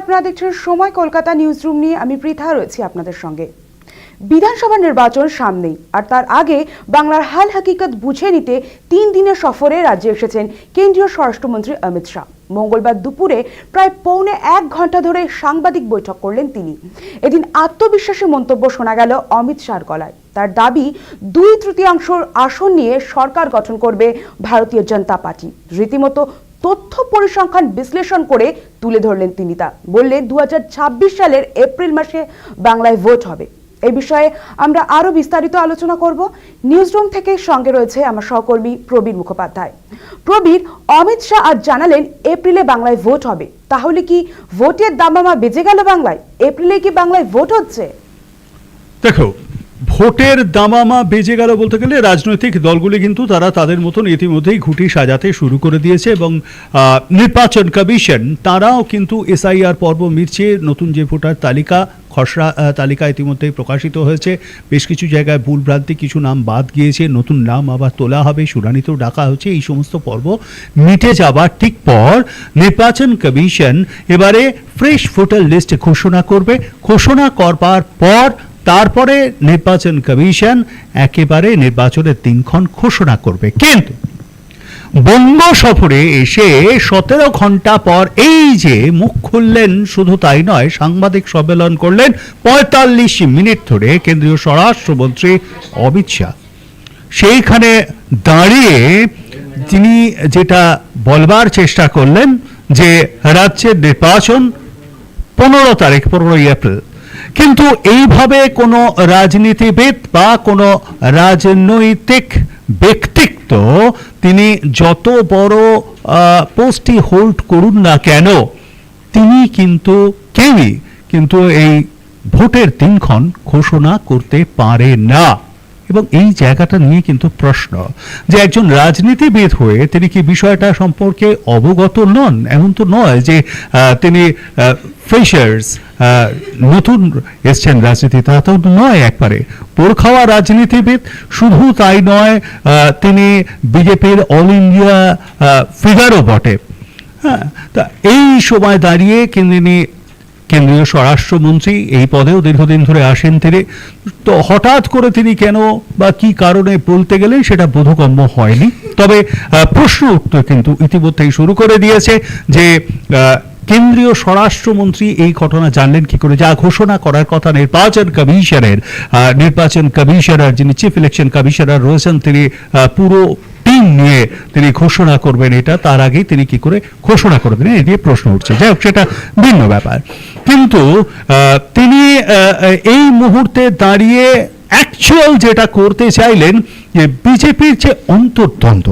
আপনারা দেখছেন সময় কলকাতা নিউজ রুম নিয়ে। আমি পৃথা, রয়েছি আপনাদের সঙ্গে। বিধানসভা নির্বাচন সামনেই, আর তার আগে বাংলার হাল হাকিকত বুঝে নিতে তিন দিনের সফরে রাজ্যে এসেছেন কেন্দ্রীয় স্বরাষ্ট্রমন্ত্রী অমিত শাহ। মঙ্গলবার দুপুরে প্রায় পৌনে এক ঘণ্টা ধরে সাংবাদিক বৈঠক করলেন তিনি। এদিন আত্মবিশ্বাসী মন্তব্য শোনা গেল অমিত শাহর গলায়। তার দাবি, দুই তৃতীয়াংশ আসন নিয়ে সরকার গঠন করবে ভারতীয় জনতা পার্টি। রীতিমতো তথ্য পরিসংখ্যান বিশ্লেষণ করে তুলে ধরলেন তিনি তা। বললেন দু সালের এপ্রিল মাসে বাংলায় ভোট হবে। এই বিষয়ে আমরা আরও বিস্তারিত আলোচনা করব। নিউজরুম থেকে সঙ্গে রয়েছে আমার সহকর্মী প্রবীর মুখোপাধ্যায়। প্রবীর, অমিত শাহ আজ জানালেন, এপ্রিলে বাংলায় ভোট হবে। তাহলে কি ভোটের দামামা বেজে গেল বাংলায়? এপ্রিলে কি বাংলায় ভোট হচ্ছে? দেখো ভোটের দামামা বেজে গেল বলতে গেলে রাজনৈতিক দলগুলি কিন্তু তারা তাদের মতন ইতিমধ্যেই ঘুঁটি সাজাতে শুরু করে দিয়েছে এবং নির্বাচন কমিশন, তারাও কিন্তু এসআইআর পর্ব মিটছে নতুন যে ভোটার তালিকা, খসড়া তালিকা ইতিমধ্যেই প্রকাশিত হয়েছে। বেশ কিছু জায়গায় ভুলভ্রান্তি কিছু নাম বাদ গিয়েছে, নতুন নাম আবার তোলা হবে, শুনানিতেও ডাকা হচ্ছে এই সমস্ত পর্ব মিটে যাবার ঠিক পর নির্বাচন কমিশন এবারে ফ্রেশ ভোটার লিস্ট ঘোষণা করবে। ঘোষণা করবার পর তারপরে নির্বাচন কমিশন একেবারে নির্বাচনের দিনক্ষণ ঘোষণা করবে। কিন্তু বঙ্গ সফরে এসে সতেরো ঘণ্টা পর এই যে মুখ খুললেন, শুধু তাই নয়, সাংবাদিক সম্মেলন করলেন পঁয়তাল্লিশ মিনিট ধরে কেন্দ্রীয় স্বরাষ্ট্রমন্ত্রী অমিত শাহ। সেইখানে দাঁড়িয়ে তিনি যেটা বলবার চেষ্টা করলেন যে, রাজ্যের নির্বাচন পনেরো তারিখ, পনেরোই এপ্রিল কিন্তু এইভাবে কোনো রাজনীতিবিদ বা কোনো রাজনৈতিক ব্যক্তিত্ব তিনি যত বড় পোস্টই হোল্ড করুন না কেন, তিনি কিন্তু কেউই কিন্তু এই ভোটের দিনক্ষণ ঘোষণা করতে পারে না। এবং এই জায়গাটা নিয়ে কিন্তু প্রশ্ন যে একজন রাজনীতিবিদ হয়ে তিনি কি বিষয়টা সম্পর্কে অবগত নন? এমন তো নয় যে তিনি ফ্রেশার্স নতুন এসছেন রাজনীতি, তা তো নয় একবারে। পোর খাওয়া রাজনীতিবিদ শুধু তাই নয় তিনি বিজেপির অল ইন্ডিয়া ফিগারও বটে। হ্যাঁ তা এই সময় দাঁড়িয়ে তিনি কেন্দ্রীয় স্বরাষ্ট্রমন্ত্রী এই পদেও দীর্ঘদিন ধরে আসেন তিনি। তো হঠাৎ করে তিনি কেন বা কি কারণে বলতে গেলেন সেটা বোধগম্য হয়নি। তবে প্রশ্ন উঠতে কিন্তু ইতিমধ্যেই শুরু করে দিয়েছে যে কেন্দ্রীয় স্বরাষ্ট্রমন্ত্রী এই ঘটনা জানলেন কি করে? যা ঘোষণা করার কথা নির্বাচন কমিশনের নির্বাচন কমিশনার যিনি চিফ ইলেকশন কমিশনার রয়েছেন, তিনি পুরো টিম নিয়ে তিনি ঘোষণা করবেন এটা। তার আগেই তিনি কি করে ঘোষণা করবেন এই নিয়ে প্রশ্ন উঠছে। যাই হোক, সেটা ভিন্ন ব্যাপার। কিন্তু তিনি এই মুহূর্তে দাঁড়িয়ে অ্যাকচুয়াল যেটা করতে চাইলেন যে বিজেপির যে অন্তর্দ্বন্দ্ব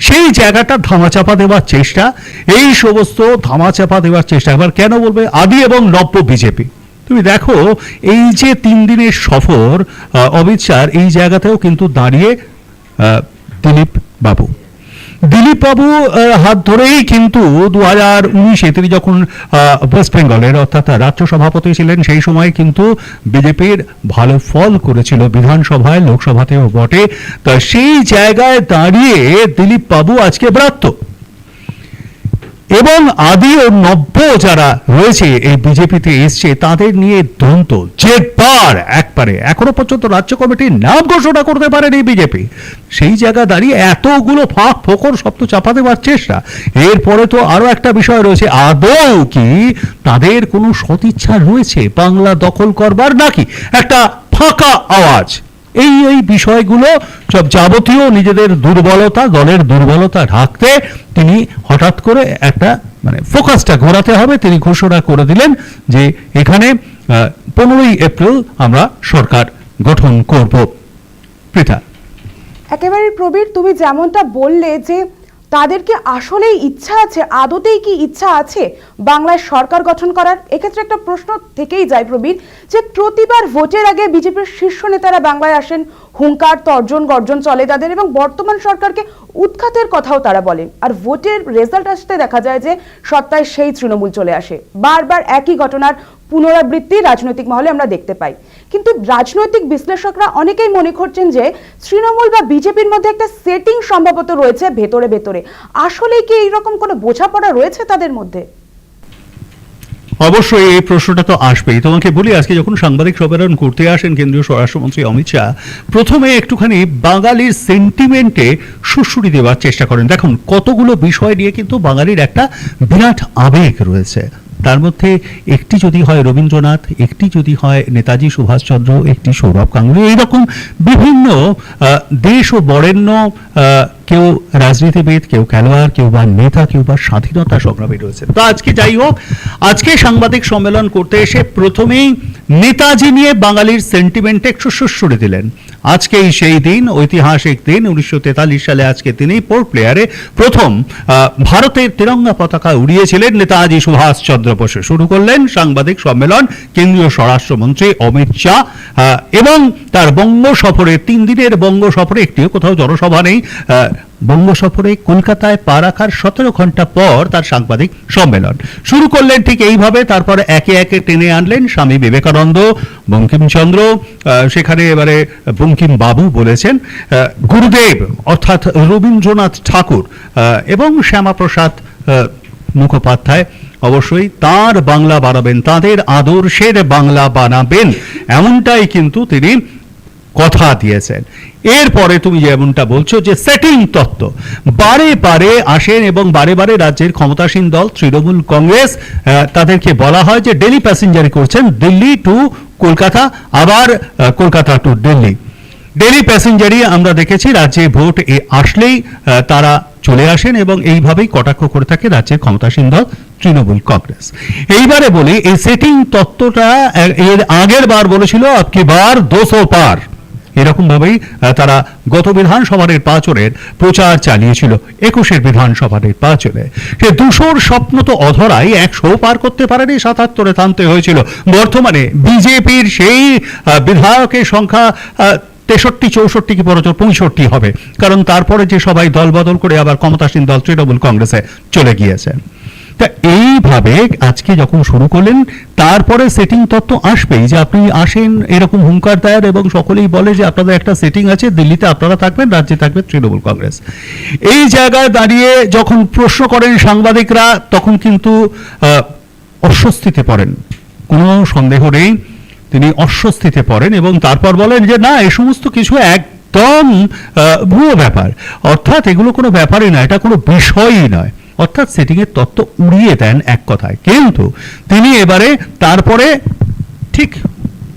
সেই জায়গাটা ধামাচাপা দেওয়ার চেষ্টা, এই সমস্ত ধামাচাপা দেওয়ার চেষ্টা। এবার কেন বলবে? আদি এবং নব্য বিজেপি। তুমি দেখো, এই যে তিন দিনের সফর অমিত এই জায়গাতেও কিন্তু দাঁড়িয়ে দিলীপ বাবু। দিলীপ বাবু হাত ধরেই কিন্তু দু হাজার উনিশে তিনি যখন ওয়েস্ট বেঙ্গলের অর্থাৎ রাজ্য সভাপতি ছিলেন, সেই সময় কিন্তু বিজেপির ভালো ফল করেছিল বিধানসভায়, লোকসভাতেও বটে। তা সেই জায়গায় দাঁড়িয়ে দিলীপ বাবু আজকে ব্রাত্য। এবং আদি ও নব্য যারা রয়েছে, এই বিজেপিতে এসছে, তাদের নিয়ে দ্বন্দ্ব জেটবার একবারে। এখনও পর্যন্ত রাজ্য কমিটির নাম ঘোষণা করতে পারেনি বিজেপি। সেই জায়গা দাঁড়িয়ে এতগুলো ফাঁক, ফোকর শব্দ চাপা দেওয়ার চেষ্টা এরপরে তো আরও একটা বিষয় রয়েছে। আদৌ কি তাদের কোনো সদিচ্ছা রয়েছে বাংলা দখল করবার নাকি? একটা ফাঁকা আওয়াজ। এই এই বিষয়গুলো সব যাবতীয় নিজেদের দুর্বলতা, দলের দুর্বলতা ঢাকতে তিনি হঠাৎ করে একটা মানে ফোকাসটা ঘোরাতে হবে। তিনি ঘোষণা করে দিলেন যে এখানে পনেরোই এপ্রিল আমরা সরকার গঠন করব। পৃথা। একেবারে প্রবীর, তুমি যেমনটা বললে যে তাদের কি আসলেই ইচ্ছা আছে, আদতেই কি ইচ্ছা আছে বাংলায় সরকার গঠন করার? এক্ষেত্রে একটা প্রশ্ন থেকেই যায় প্রবীর, যে প্রতিবার ভোটের আগে বিজেপির শীর্ষ নেতারা বাংলায় আসেন, হুঙ্কার, তর্জন, গর্জন চলে তাদের এবং বর্তমান সরকারকে উৎখাতের কথাও তারা বলেন। আর ভোটের রেজাল্ট আসতে দেখা যায় যে সত্তায় সেই তৃণমূল চলে আসে। বারবার একই ঘটনার পুনরাবৃত্তি রাজনৈতিক মহলে আমরা দেখতে পাই। কিন্তু রাজনৈতিক বিশ্লেষকরা অনেকেই মনে করছেন যে তৃণমূল বা বিজেপির মধ্যে একটা সেটিং সম্ভবত রয়েছে ভেতরে ভেতরে। আসলে কি এইরকম কোনো বোঝাপড়া রয়েছে তাদের মধ্যে? অবশ্যই এই প্রশ্নটা তো আসবেই। তোমাকে বলি, আজকে যখন সাংবাদিক সম্মেলন করতে আসেন কেন্দ্রীয় স্বরাষ্ট্রমন্ত্রী অমিত শাহ, প্রথমে একটুখানি বাঙালির সেন্টিমেন্টে সুশ্রুতি দেওয়ার চেষ্টা করেন। দেখুন, কতগুলো বিষয় নিয়ে কিন্তু বাঙালির একটা বিরাট আবেগ রয়েছে। তার মধ্যে একটি যদি হয় রবীন্দ্রনাথ, একটি যদি হয় নেতাজি সুভাষচন্দ্র, একটি সৌরভ গাঙ্গুলি, এইরকম বিভিন্ন দেশ ও বরেণ্য কেউ রাজনীতিবিদ, কেউ খেলোয়াড়, কেউ বা নেতা, কেউ বা স্বাধীনতা সংগ্রামী রয়েছে তো আজকে যাই হোক, আজকে সাংবাদিক সম্মেলন করতে এসে প্রথমেই নেতাজি নিয়ে বাঙালির সেন্টিমেন্টে একটু সুশ্রুড়ে দিলেন। আজকেই সেই দিন, ঐতিহাসিক দিন, উনিশশো তেতাল্লিশ সালে আজকে তিনি পোর্ট প্লেয়ারে প্রথম ভারতের তিরঙ্গা পতাকা উড়িয়েছিলেন নেতাজি সুভাষ চন্দ্র বসু। শুরু করলেন সাংবাদিক সম্মেলন কেন্দ্রীয় স্বরাষ্ট্রমন্ত্রী অমিত শাহ এবং তার বঙ্গ সফরে, তিন দিনের বঙ্গ সফরে, একটিও কোথাও জনসভা নেই বঙ্গ সফরে কলকাতায় পা রাখার সতেরো ঘণ্টা পর তার সাংবাদিক সম্মেলন। শুরু করলেন ঠিক এইভাবে, তারপর একে একে টেনে আনলেন স্বামী বিবেকানন্দ, বঙ্কিমচন্দ্র সেখানে এবারে বঙ্কিম বাবু বলেছেন গুরুদেব অর্থাৎ রবীন্দ্রনাথ ঠাকুর এবং শ্যামাপ্রসাদ মুখোপাধ্যায়। অবশ্যই তার বাংলা বানাবেন, তাদের আদর্শের বাংলা বানাবেন, এমনটাই কিন্তু তিনি কথা দিয়েছেন। এরপরে তুমি যেমনটা বলছো যে সেটিং তত্ত্ব। বারে বারে আসেন এবং বারে বারে রাজ্যের ক্ষমতাসীন দল, তৃণমূল কংগ্রেস তাদেরকে বলা হয় যে ডেলি প্যাসেঞ্জারি করছেন দিল্লি টু কলকাতা, আবার কলকাতা টু দিল্লি। ডেলি প্যাসেঞ্জারই আমরা দেখেছি রাজ্যে ভোট এ আসলেই তারা চলে আসেন এবং এইভাবেই কটাক্ষ করে থাকে রাজ্যের ক্ষমতাসীন দল, তৃণমূল কংগ্রেস। এইবারে বলি, এই সেটিং তত্ত্বটা এর আগের বার বলেছিল আপকি বার দোসো পার। এরকম ভাবেই তারা গত বিধানসভা নির্বাচনের প্রচার চালিয়েছিল, একুশের বিধানসভা নির্বাচনে। সে দুশোর স্বপ্ন তো অধরাই একশো পার করতে পারেনি, সাতাত্তরে থামতে হয়েছিল। বর্তমানে বিজেপির সেই বিধায়কের সংখ্যা তেষট্টি, চৌষট্টি কি বড়জোর পঁয়ষট্টি হবে। কারণ তারপরে যে সবাই দল বদল করে আবার ক্ষমতাসীন দল তৃণমূল কংগ্রেসে চলে গিয়েছে। তা এইভাবে আজকে যখন শুরু করলেন, তারপরে সেটিং তত্ত্ব আসবেই যে আপনি আসেন এরকম হুঙ্কার দেন এবং সকলেই বলে যে আপনাদের একটা সেটিং আছে, দিল্লিতে আপনারা থাকবেন, রাজ্যে থাকবে তৃণমূল কংগ্রেস। এই জায়গায় দাঁড়িয়ে যখন প্রশ্ন করেন সাংবাদিকরা, তখন কিন্তু অস্বস্তিতে পড়েন। কোনো সন্দেহ নেই, তিনি অস্বস্তিতে পড়েন এবং তারপর বলেন যে, না, এ সমস্ত কিছু এক একদম ভুয়ো ব্যাপার। অর্থাৎ এগুলো কোনো ব্যাপারই নয় এটা কোনো বিষয়ই নয়। অর্থাৎ সেটিং এর তত্ত্ব উড়িয়ে দেন এক কথায়। কিন্তু তিনি এবারে তারপরে ঠিক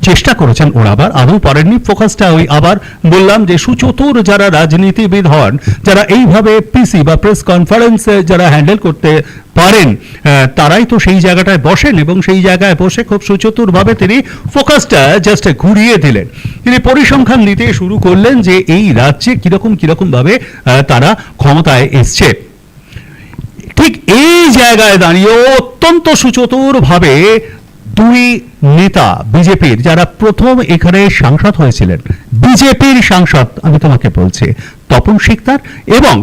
চেষ্টা করেছেন ওরা আবার। আদৌ পারেননি ফোকাসটা ওই আবার। বললাম যে সুচতুর যারা রাজনীতিবিদ হন যারা এইভাবে পিসি বা প্রেস কনফারেন্সে যারা হ্যান্ডেল করতে পারেন তারাই তো সেই জায়গাটায় বসেন এবং সেই জায়গায় বসে খুব সুচতুরভাবে তিনি ফোকাসটা জাস্ট ঘুরিয়ে দিলেন। তিনি পরিসংখ্যান দিতে শুরু করলেন যে এই রাজ্যে কীরকম কীরকম ভাবে আহ, তারা ক্ষমতায় এসছে। ঠিক এই জায়গায় দাঁড়িয়ে অত্যন্ত সুচতুর ভাবে দুই নেতা বিজেপির যারা প্রথম এখানে সাংসদ হয়েছিলেন, বিজেপির সাংসদ আমি তোমাকে বলছি, তপন শিকদার এবং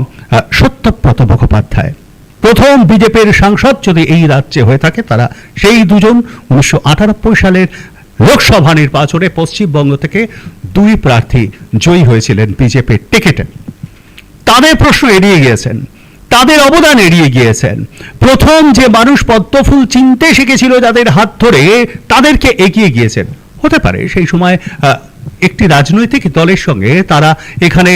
সত্যব্রত মুখোপাধ্যায়। প্রথম বিজেপির সাংসদ যদি এই রাজ্যে হয়ে থাকে, তারা সেই দুজন উনিশশো আটানব্বই সালের লোকসভা নির্বাচনে পশ্চিমবঙ্গ থেকে দুই প্রার্থী জয়ী হয়েছিলেন বিজেপির টিকিটে। তাদের প্রশ্ন এড়িয়ে গিয়েছেন তাদের অবদান এড়িয়ে গিয়েছেন। প্রথম যে মানুষ পদ্মফুল চিনতে শিখেছিল যাদের হাত ধরে, তাদেরকে এগিয়ে গিয়েছেন। হতে পারে সেই সময় একটি রাজনৈতিক দলের সঙ্গে তারা এখানে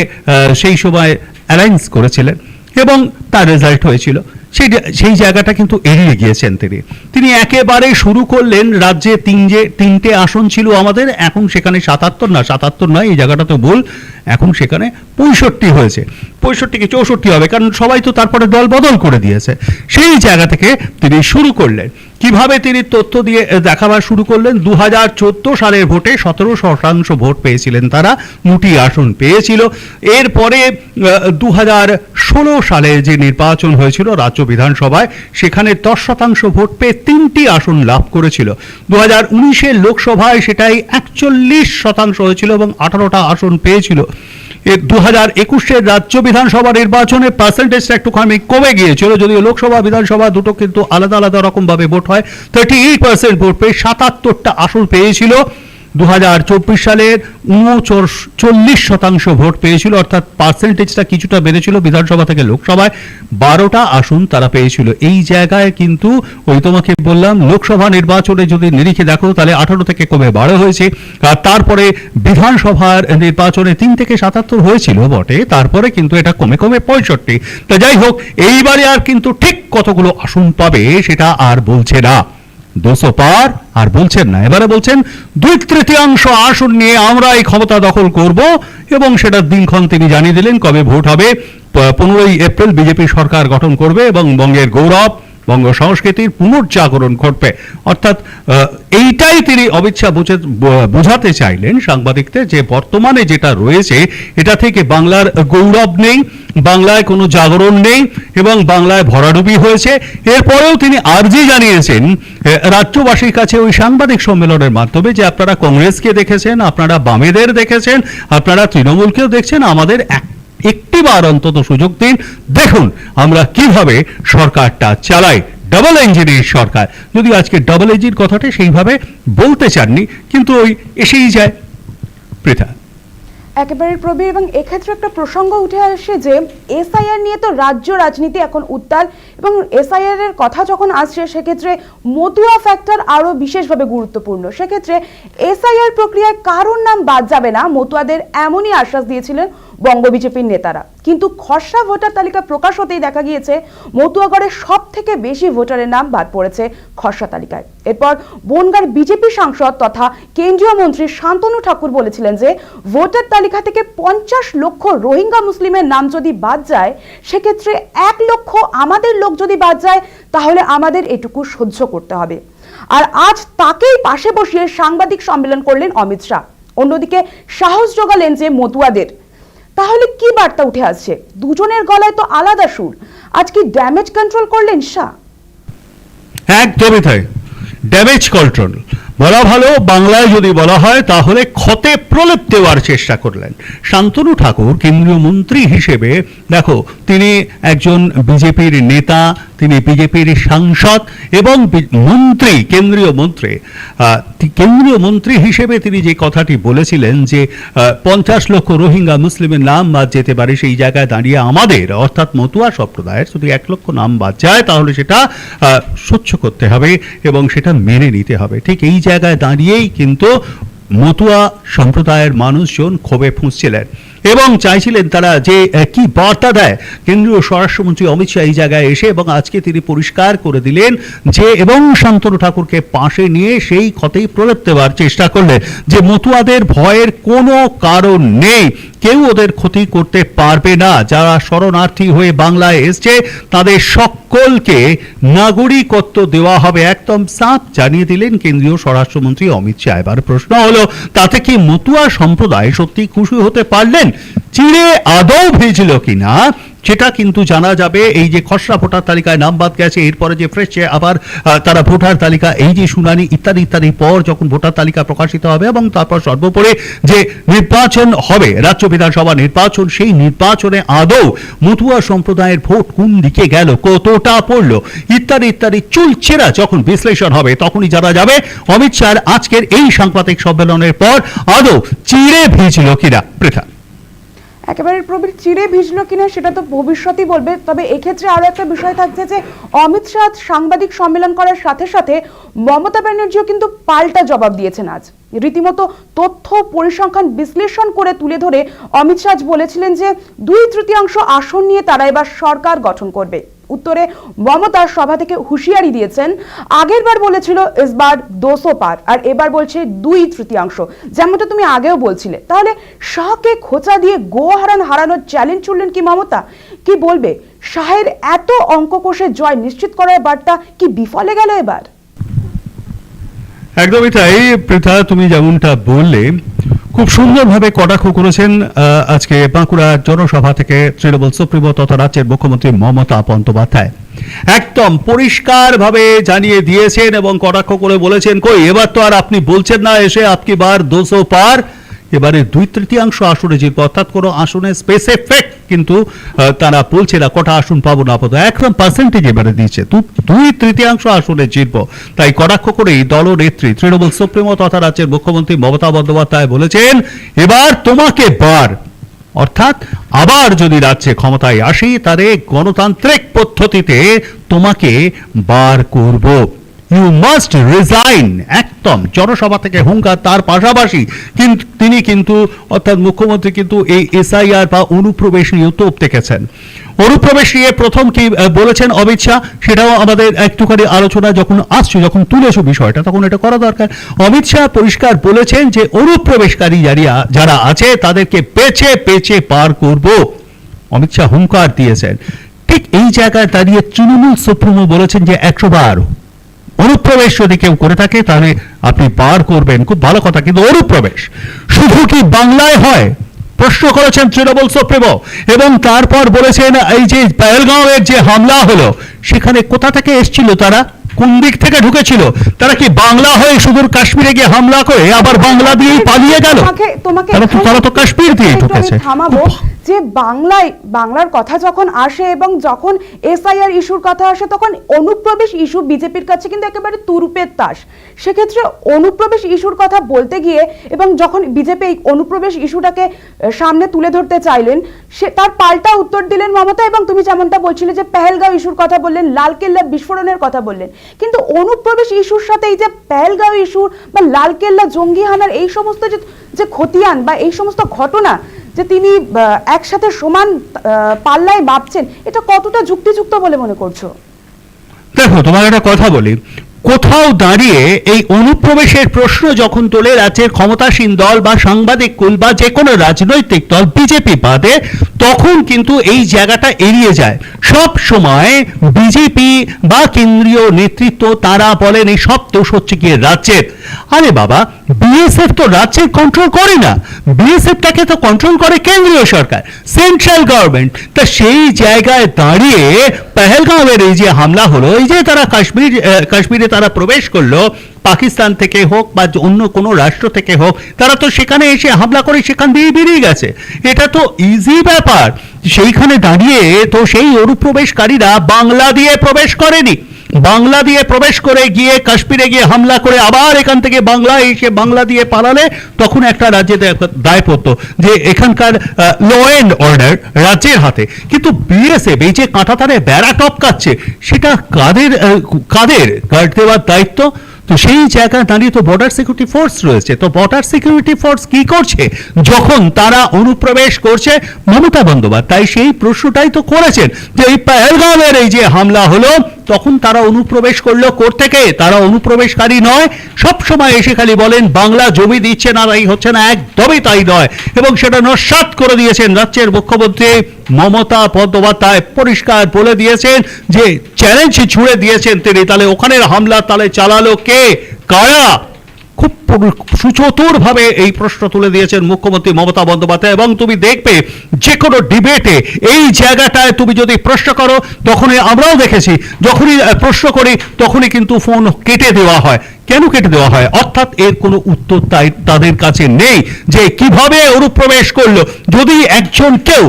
সেই সময় অ্যালায়েন্স করেছিলেন এবং তার রেজাল্ট হয়েছিল। সেই সেই জায়গাটা কিন্তু এড়িয়ে গিয়েছেন তিনি। তিনি একেবারে শুরু করলেন রাজ্যে তিন যে তিনটে আসন ছিল আমাদের, এখন সেখানে সাতাত্তর না, সাতাত্তর নয়, এই জায়গাটা তো ভুল, এখন সেখানে পঁয়ষট্টি হয়েছে। পঁয়ষট্টি কি চৌষট্টি হবে? কারণ সবাই তো তারপরে দল বদল করে দিয়েছে। সেই জায়গা থেকে তিনি শুরু করলেন। কীভাবে তিনি তথ্য দিয়ে দেখাবার শুরু করলেন? দু হাজার চোদ্দ সালের ভোটে সতেরো শতাংশ ভোট পেয়েছিলেন তারা, দুটি আসন পেয়েছিল। এরপরে দু হাজার ষোলো সালে যে নির্বাচন হয়েছিল রাজ্য বিধানসভায়, সেখানে দশ শতাংশ ভোট পেয়ে তিনটি আসন লাভ করেছিল। দু হাজার উনিশের লোকসভায় সেটাই একচল্লিশ শতাংশ হয়েছিল এবং আঠারোটা আসন পেয়েছিল। দু হাজার একুশের রাজ্য বিধানসভা নির্বাচনে পার্সেন্টেজটা একটুখানি কমে গিয়েছিল, যদিও লোকসভা, বিধানসভা দুটো কিন্তু আলাদা আলাদা রকমভাবে ভোট হয়। থার্টি এইট পার্সেন্ট ভোট পেয়ে সাতাত্তরটা আসন পেয়েছিল। দু সালের উনচল্লিশ শতাংশ ভোট পেয়েছিল, অর্থাৎ পার্সেন্টেজটা কিছুটা বেড়েছিল বিধানসভা থেকে লোকসভায়। বারোটা আসন তারা পেয়েছিল। এই জায়গায় কিন্তু ওই তোমাকে বললাম, লোকসভা নির্বাচনে যদি নিরিখে দেখো, তাহলে আঠারো থেকে কমে বারো হয়েছে। আর তারপরে বিধানসভার নির্বাচনে তিন থেকে সাতাত্তর হয়েছিল বটে, তারপরে কিন্তু এটা কমে কমে পঁয়ষট্টি। তা যাই হোক, এইবারে আর কিন্তু ঠিক কতগুলো আসন পাবে সেটা আর বলছে না। দুশো পার, আর বলছেন না। এবারে বলছেন, দুই তৃতীয়াংশ আসন নিয়ে আমরা এই ক্ষমতা দখল করব, এবং সেটার দিনক্ষণ তিনি জানিয়ে দিলেন কবে ভোট হবে। পনেরোই এপ্রিল বিজেপি সরকার গঠন করবে, এবং বঙ্গের গৌরব বঙ্গ সংস্কৃতির পুনর্জাগরণ ঘটবে। অর্থাৎ এইটাই তিনি অমিত শাহ বুঝে- বোঝাতে চাইলেন সাংবাদিকদের যে বর্তমানে যেটা রয়েছে, এটা থেকে বাংলার গৌরব নেই, বাংলায় কোনো জাগরণ নেই এবং বাংলায় ভরাডুবি হয়েছে। এরপরেও তিনি আর্জি জানিয়েছেন রাজ্যবাসীর কাছে ওই সাংবাদিক সম্মেলনের মাধ্যমে যে আপনারা কংগ্রেসকে দেখেছেন, আপনারা বামেদের দেখেছেন, আপনারা তৃণমূলকেও দেখছেন, আমাদের এক একটি বার অন্তত সুযোগ দিন। দেখুন, আমরা কীভাবে সরকারটা চালাই। ডাবল ইঞ্জিনের সরকার। যদি আজকে ডাবল ইঞ্জিন কথাটা সেইভাবে বলতে চাননি, কিন্তু ওই এসেই যায়। পৃথা। একেবারে প্রবীর, এবং এক্ষেত্রে একটা প্রসঙ্গ উঠে আসে যে এসআইআর নিয়ে তো রাজ্য রাজনীতি এখন উত্তাল, এবং এসআইআর এর কথা যখন আসছে, সেক্ষেত্রে মতুয়া ফ্যাক্টর আরও বিশেষভাবে গুরুত্বপূর্ণ। সেক্ষেত্রে এসআইআর প্রক্রিয়ায় কারোর নাম বাদ যাবে না। মতুয়াদের এমনই আশ্বাস দিয়েছিলেন বঙ্গ বিজেপির নেতারা। কিন্তু খসড়া ভোটার তালিকা প্রকাশ হতেই দেখা গিয়েছে মতুয়াগড়ের সব থেকে বেশি ভোটারের নাম বাদ পড়েছে খসড়া তালিকায়। এরপর বনগার বিজেপি সাংসদ তথা কেন্দ্রীয় মন্ত্রী শান্তনু ঠাকুর বলেছিলেন যে, ভোটার তালিকা থেকে পঞ্চাশ লক্ষ রোহিঙ্গা মুসলিমের নাম যদি বাদ যায়, সেক্ষেত্রে এক লক্ষ আমাদের লোক যদি বাদ যায়, তাহলে আমাদের এটুকু সহ্য করতে হবে। আর আজ তাকেই পাশে বসিয়ে সাংবাদিক সম্মেলন করলেন অমিত শাহ। অন্যদিকে সাহস জোগালেন যে মতুয়াদের। তাহলে কি বার্তা উঠে আসছে? দুজনের গলায় তো আলাদা সুর। আজ কি ড্যামেজ কন্ট্রোল করলেন শাহ? একদমই তাই। ড্যামেজ কন্ট্রোল বলা ভালো, বাংলায় যদি বলা হয়, তাহলে ক্ষতে প্রলেপ দেওয়ার চেষ্টা করলেন। শান্তনু ঠাকুর কেন্দ্রীয় মন্ত্রী হিসেবে, দেখো, তিনি একজন বিজেপির নেতা, তিনি বিজেপির সাংসদ এবং মন্ত্রী, কেন্দ্রীয় মন্ত্রী। কেন্দ্রীয় মন্ত্রী হিসেবে তিনি যে কথাটি বলেছিলেন যে পঞ্চাশ লক্ষ রোহিঙ্গা মুসলিমের নাম বাদ যেতে পারে সেই জায়গায় দাঁড়িয়ে আমাদের, অর্থাৎ মতুয়া সম্প্রদায়ের যদি এক লক্ষ নাম বাদ যায়, তাহলে সেটা সহ্য করতে হবে এবং সেটা মেনে নিতে হবে। ঠিক এই জায়গায় দাঁড়িয়েই কিন্তু মতুয়া সম্প্রদায়ের মানুষজন ক্ষোভে ফুঁসছিলেন এবং চাইছিলেন তারা যে কি বার্তা দেয়। কেন্দ্রীয় স্বরাষ্ট্রমন্ত্রী অমিত শাহ এই জায়গায় এসে এবং আজকে তিনি পরিষ্কার করে দিলেন যে এবং শান্তনু ঠাকুরকে পাশে নিয়ে সেই ক্ষতেই প্রলেপ দেওয়ার চেষ্টা করলেন যে মতুয়াদের ভয়ের কোনো কারণ নেই। কেউ ওদের ক্ষতি করতে পারবে না। যারা শরণার্থী হয়ে বাংলায় এসছে, তাদের সকলকে নাগরিকত্ব দেওয়া হবে। একদম সাফ জানিয়ে দিলেন কেন্দ্রীয় স্বরাষ্ট্রমন্ত্রী অমিত শাহ। এবার প্রশ্ন হলো তাতে কি মতুয়া সম্প্রদায় সত্যি খুশি হতে পারলেন? চিড়ে আদৌ ভেজল কিনা? সেটা কিন্তু জানা যাবে। এই যে খসড়া ভোটার তালিকায় নাম বাদ গেছে, এরপরে যে ফ্রেশ আবার তারা ভোটার তালিকা, এই যে শুনানি ইত্যাদি ইত্যাদি পর যখন ভোটার তালিকা প্রকাশিত হবে এবং তারপর সর্বোপরি যে নির্বাচন হবে, রাজ্য বিধানসভা নির্বাচন, সেই নির্বাচনে আদৌ মতুয়া সম্প্রদায়ের ভোট কোন দিকে গেল, কতটা পড়ল, ইত্যাদি ইত্যাদি চুলচেরা যখন বিশ্লেষণ হবে, তখনই জানা যাবে। অমিত শাহর আজকের এই সাংবাদিক সম্মেলনের পর আদৌ চিড়ে ভিজল কিনা পৃথা একেবারে প্রবীর চিড়ে ভিজলো কিনা সেটা তো ভবিষ্যতই বলবে। তবে এক্ষেত্রে আরও একটা বিষয় থাকছে যে, অমিত শাহ সাংবাদিক সম্মেলন করার সাথে সাথে মমতা ব্যানার্জিও কিন্তু পাল্টা জবাব দিয়েছেন আজ। রীতিমতো তথ্য পরিসংখ্যান বিশ্লেষণ করে তুলে ধরে অমিত শাহ বলেছিলেন যে, দুই তৃতীয়াংশ আসন নিয়ে তারা এবার সরকার গঠন করবে। উত্তরে মমতা সভা থেকে হুঁশিয়ারি দিয়েছেন। আগের বার বলেছিল এসবার দোষো পার, আর এবার বলছে দুই তৃতীয়াংশ। যেমনটা তুমি আগেও বলছিলে। তাহলে শাহকে খোঁচা দিয়ে গো হারান হারানোর চ্যালেঞ্জ ছুড়লেন কি মমতা? কি বলবে? শাহের এত অঙ্ক কোষে জয় নিশ্চিত করার বার্তা কি বিফলে গেল এবার? একদমই তাই, পৃথা, তুমি যেমনটা বললে খুব সুন্দরভাবে কটাক্ষ করেছেন আজকে বাঁকুড়া জনসভা থেকে তৃণমূল সুপ্রিমো তথা রাজ্যের মুখ্যমন্ত্রী মমতা বন্দ্যোপাধ্যায়। একদম পরিষ্কারভাবে জানিয়ে দিয়েছেন এবং কটাক্ষ করে বলেছেন, কই, এবার তো আর আপনি বলছেন না, এসে আপনি বার দোষো পার। এবারে দুই তৃতীয়াংশ আসনে জিতবো অর্থাৎ কোনো আসনে স্পেসিফিক কিন্তু তারা বলছে না, কটা আসন পাবো না পাবো একদম পার্সেন্টেজ এবারে দিয়েছে। দুই তৃতীয়াংশ আসনে জিতবো। তাই কটাক্ষ করেই দলনেত্রী তৃণমূল সুপ্রিমো তথা রাজ্যের মুখ্যমন্ত্রী মমতা বন্দ্যোপাধ্যায় বলেছেন, এবার তোমাকে বার। অর্থাৎ আবার যদি রাজ্যে ক্ষমতায় আসি, তাহলে গণতান্ত্রিক পদ্ধতিতে তোমাকে বার করব। ইউ মাস্ট রিজাইন একদম জনসভা থেকে হুঙ্কার তার পাশাপাশি কিন্তু তিনি কিন্তু, অর্থাৎ মুখ্যমন্ত্রী কিন্তু এই এসআইআর বা অনুপ্রবেশ নিয়েও তোপ দেখেছেন। অনুপ্রবেশ নিয়ে প্রথম কি বলেছেন অমিত শাহ, সেটাও আমাদের একটুখানি আলোচনা যখন আসছে, যখন তুলেছো বিষয়টা, তখন এটা করা দরকার। অমিত শাহ পরিষ্কার বলেছেন যে অনুপ্রবেশকারী যারা আছে, তাদেরকে পেছে পেছে পার করব। অমিত শাহ হুঙ্কার দিয়েছেন। ঠিক এই জায়গায় দাঁড়িয়ে তৃণমূল সুপ্রিমো বলেছেন যে একশো বার অনুপ্রবেশ যদি কেউ করে থাকে তাহলে আপনি পার করবেন। খুব ভালো কথা কিন্তু অনুপ্রবেশ। শুধু কি বাংলায় হয়? প্রশ্ন করেছেন তৃণমূল সুপ্রিমো এবং তারপর বলেছেন এই যে পেহেলগাঁওয়ের যে হামলা হলো সেখানে কোথা থেকে এসেছিল তারা? কোন দিক থেকে ঢুকেছিল? তারা কি বাংলা হয়ে সুদূর কাশ্মীরে গিয়ে হামলা করে আবার বাংলা দিয়েই পালিয়ে গেল? তারা তো কাশ্মীর দিয়ে ঢুকেছে। যে বাংলায়, বাংলার কথা যখন আসে এবং যখন এসআইআর ইস্যুর কথা আসে, তখন অনুপ্রবেশ ইস্যু বিজেপির কাছে কিন্তু একেবারে তুরুপের তাস। সেক্ষেত্রে অনুপ্রবেশ ইস্যুর কথা বলতে গিয়ে এবং যখন বিজেপি এই অনুপ্রবেশ ইস্যুটাকে সামনে তুলে ধরতে চাইলেন, সে তার পাল্টা উত্তর দিলেন মমতা এবং তুমি যেমনটা বলছিলে যে পেহেলগাঁও ইস্যুর কথা বললেন, লালকেল্লা বিস্ফোরণের কথা বললেন। কিন্তু অনুপ্রবেশ ইস্যুর সাথে এই যে পেহেলগাঁও ইস্যু বা লালকেল্লা জঙ্গি হানার এই সমস্ত যে যে খতিয়ান বা এই সমস্ত ঘটনা যে তিনি একসাথে সমান পাল্লায় ভাবছেন এটা কতটা যুক্তিযুক্ত বলে মনে করছ? দেখো তোমার একটা কথা বলি। কোথাও দাঁড়িয়ে এই অনুপ্রবেশের প্রশ্ন যখন তোলে রাজ্যের ক্ষমতাসীন দল বা সাংবাদিক কুল বা যে কোনো রাজনৈতিক দল বিজেপি বাদে, তখন কিন্তু এই জায়গাটা এড়িয়ে যায়। সব সময় বিজেপি বা কেন্দ্রীয় নেতৃত্ব তারা বলেন, এই সব দোষ হচ্ছে গিয়ে রাজ্যের। আরে বাবা, বিএসএফ তো রাজ্যের কন্ট্রোল করে না। বিএসএফটাকে তো কন্ট্রোল করে কেন্দ্রীয় সরকার সেন্ট্রাল গভর্নমেন্ট তা সেই জায়গায় দাঁড়িয়ে পেহেলগাঁওয়ের এই যে হামলা হলো, এই যে তারা কাশ্মীর কাশ্মীরে তারা প্রবেশ করল, পাকিস্তান থেকে হোক বা অন্য কোনো রাষ্ট্র থেকে হোক, তারা তো সেখানে এসে হামলা করে সেখান দিয়ে বেরিয়ে গেছে। এটা তো ইজি ব্যাপার। সেইখানে দাঁড়িয়ে তো সেই অনুপ্রবেশকারীরা বাংলা দিয়ে প্রবেশ করেনি। বাংলা দিয়ে প্রবেশ করে গিয়ে কাশ্মীরে গিয়ে হামলা করে আবার এখান থেকে বাংলা এসে বাংলা দিয়ে পালালে, তখন একটা রাজ্যে দায়- পড়তো যে এখানকার ল অ্যান্ড অর্ডার রাজ্যের হাতে। কিন্তু বিএসএফ এই যে কাঁটাতারে বেড়া টপকাচ্ছে, সেটা কাদের কাদের? গার্ড দেওয়ার দায়িত্ব? তো সেই জায়গায় দাঁড়িয়ে তো বর্ডার সিকিউরিটি ফোর্স রয়েছে। তো বর্ডার সিকিউরিটি ফোর্স কি করছে? যখন তারা অনুপ্রবেশ করছে মমতা বন্দ্যোপাধ্যায় সেই প্রশ্নটাই তো করেছেন যে এই পেহেলগাঁওয়ের এই যে হামলা হলো তখন তারা অনুপ্রবেশ করল থেকে? তারা অনুপ্রবেশকারী নয়। সব সময় এসে খালি বলেন, বাংলা জমি দিচ্ছে না, তাই হচ্ছে না, একদমই তাই নয়। এবং সেটা নস্বাত করে দিয়েছেন রাজ্যের মুখ্যমন্ত্রী মমতা বন্দ্যোপাধ্যায়। পরিষ্কার বলে দিয়েছেন যে, চ্যালেঞ্জ ছুড়ে দিয়েছেন তিনি। তাহলে ওখানের হামলা তাহলে চালালো কে? কারা? খুব সুচতুর ভাবে এই প্রশ্ন তুলে দিয়েছেন মুখ্যমন্ত্রী মমতা বন্দ্যোপাধ্যায়। এবং তুমি দেখবে যে কোনো ডিবেটে এই জায়গাটায় তুমি যদি প্রশ্ন করো, তখনই আমরাও দেখেছি, যখনই প্রশ্ন করি, তখনই কিন্তু ফোন কেটে দেওয়া হয়। কেন কেটে দেওয়া হয়? অর্থাৎ এর কোনো উত্তর তাই তাদের কাছে নেই যে কীভাবে অনুপ্রবেশ করল। যদি একজন কেউ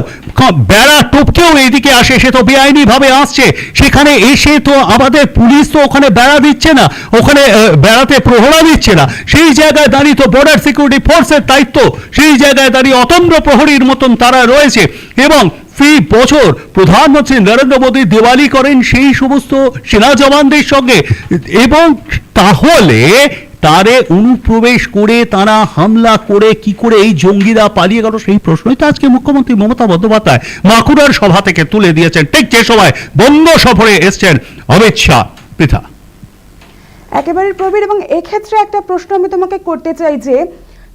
বেড়া টপকেও এইদিকে আসে, সে তো বেআইনি ভাবে আসছে। সেখানে এসে তো আমাদের পুলিশ তো ওখানে বেড়া দিচ্ছে না, ওখানে বেড়াতে প্রহরা দিচ্ছে না। সেই জায়গায় দাঁড়িয়ে তো বর্ডার সিকিউরিটি ফোর্সের দায়িত্ব, সেই জায়গায় দাঁড়িয়ে অতন্দ্র প্রহরীর মতন তারা রয়েছে। এবং ফি বছর প্রধানমন্ত্রী নরেন্দ্র মোদী দিওয়ালি করেন সেই সমস্ত সেনা জওয়ানদের সঙ্গে। এবং তাহলে তারে অনুপ্রবেশ করে তারা হামলা করে কি করে এই জঙ্গিরা পালিয়ে গেল সেই প্রশ্নই তো আজকে মুখ্যমন্ত্রী মমতা বন্দ্যোপাধ্যায় মাকুড়ার সভা থেকে তুলে দিয়েছেন। ঠিক যে সময় বঙ্গ সফরে এসছেন অমিত শাহ, পৃথা। একেবারে প্রবীর, এবং এক্ষেত্রে একটা প্রশ্ন আমি তোমাকে করতে চাই যে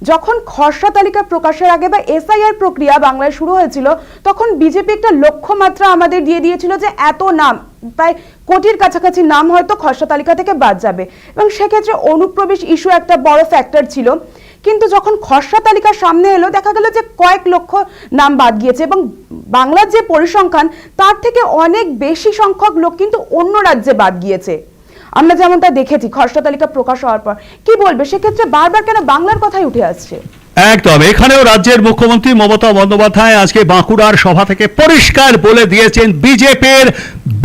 যখন খসড়া তালিকা প্রকাশের আগে বা এসআইআর প্রক্রিয়া বাংলায় শুরু হয়েছিল, তখন বিজেপি একটা লক্ষ্যমাত্রা আমাদের দিয়ে দিয়েছিল যে এত নাম, প্রায় কোটির কাছাকাছি নাম হয়তো খসড়া তালিকা থেকে বাদ যাবে। এবং সেক্ষেত্রে অনুপ্রবেশ ইস্যু একটা বড় ফ্যাক্টর ছিল। কিন্তু যখন খসড়া তালিকা সামনে এলো, দেখা গেল যে কয়েক লক্ষ নাম বাদ গিয়েছে এবং বাংলার যে পরিসংখ্যান, তার থেকে অনেক বেশি সংখ্যক লোক কিন্তু অন্য রাজ্যে বাদ গিয়েছে। আমরা যেমনটা দেখেছি, খসড়া তালিকা প্রকাশ হওয়ার পর, কি বলবে? সেক্ষেত্রে বারবার কেন বাংলার কথাই উঠে আসছে? একদম। এখানেও রাজ্যের মুখ্যমন্ত্রী মমতা বন্দ্যোপাধ্যায় আজকে বাঁকুড়ার সভা থেকে পরিষ্কার বলে দিয়েছেন, বিজেপির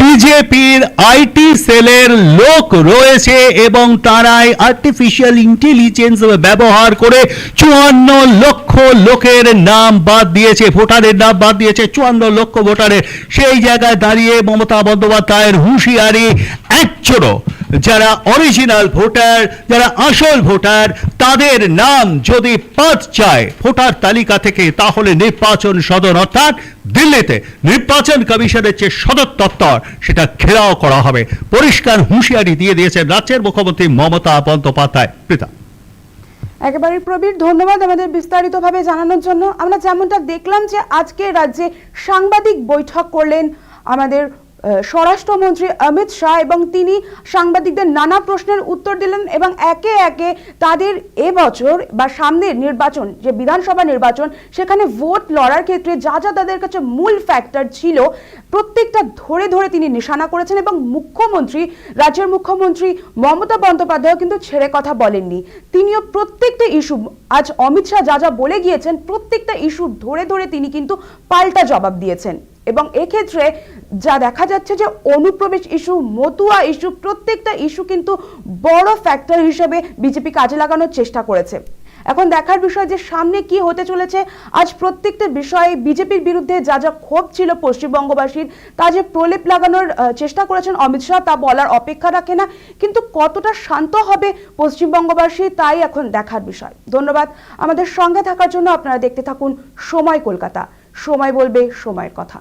বিজেপির আইটি সেলের লোক রয়েছে এবং তারাই আর্টিফিশিয়াল ইন্টেলিজেন্স ব্যবহার করে চুয়ান্ন লক্ষ লোকের নাম বাদ দিয়েছে, ভোটারের নাম বাদ দিয়েছে, চুয়ান্ন লক্ষ ভোটারের। সেই জায়গায় দাঁড়িয়ে মমতা বন্দ্যোপাধ্যায়ের হুঁশিয়ারি একজনও যারা অরিজিনাল ভোটার যারা আসল ভোটার তাদের নাম যদি বাদ চায়, ভোটার তালিকা থেকে, তাহলে নির্বাচন সদন অর্থাৎ দিল্লিতে নির্বাচন কমিশনের যে সদর দপ্তর, সেটা ঘেরাও করা হবে। পরিষ্কার হুঁশিয়ারি দিয়ে দিয়েছেন রাজ্যের মুখ্যমন্ত্রী মমতা বন্দ্যোপাধ্যায়। প্রীতা। একেবারে প্রবীর, ধন্যবাদ আমাদের বিস্তারিতভাবে জানানোর জন্য। আমরা যেমনটা দেখলাম যে আজকে রাজ্যে সাংবাদিক বৈঠক করলেন আমাদের স্বরাষ্ট্রমন্ত্রী অমিত শাহ এবং তিনি সাংবাদিকদের নানা প্রশ্নের উত্তর দিলেন এবং একে একে তাদের এবছর বা সামনের নির্বাচন, যে বিধানসভা নির্বাচন, সেখানে ভোট লড়ার ক্ষেত্রে যা যা তাদের কাছে মূল ফ্যাক্টর ছিল, প্রত্যেকটা ধরে ধরে তিনি নিশানা করেছেন এবং মুখ্যমন্ত্রী, রাজ্যের মুখ্যমন্ত্রী মমতা বন্দ্যোপাধ্যায় কিন্তু ছেড়ে কথা বলেননি। তিনিও প্রত্যেকটা ইস্যু আজ অমিত শাহ যা যা বলে গিয়েছেন, প্রত্যেকটা ইস্যু ধরে ধরে তিনি কিন্তু পাল্টা জবাব দিয়েছেন। এবং এক্ষেত্রে যা দেখা যাচ্ছে যে অনুপ্রবেশ ইস্যু, মতুয়া ইস্যু, প্রত্যেকটা ইস্যু কিন্তু বড় ফ্যাক্টর হিসেবে বিজেপি কাজে লাগানোর চেষ্টা করেছে। এখন দেখার বিষয় যে সামনে কি হতে চলেছে, আজ প্রত্যেকটা বিষয়ে বিজেপির বিরুদ্ধে যা যা ক্ষোভ ছিল পশ্চিমবঙ্গবাসীর, তা যে প্রলেপ লাগানোর চেষ্টা করেছেন অমিত শাহ, তা বলার অপেক্ষা রাখে না। কিন্তু কতটা শান্ত হবে পশ্চিমবঙ্গবাসী, তাই এখন দেখার বিষয়। ধন্যবাদ। আমাদের সঙ্গে থাকার জন্য আপনারা দেখতে থাকুন সময় কলকাতা। সময় বলবে সময়ের কথা।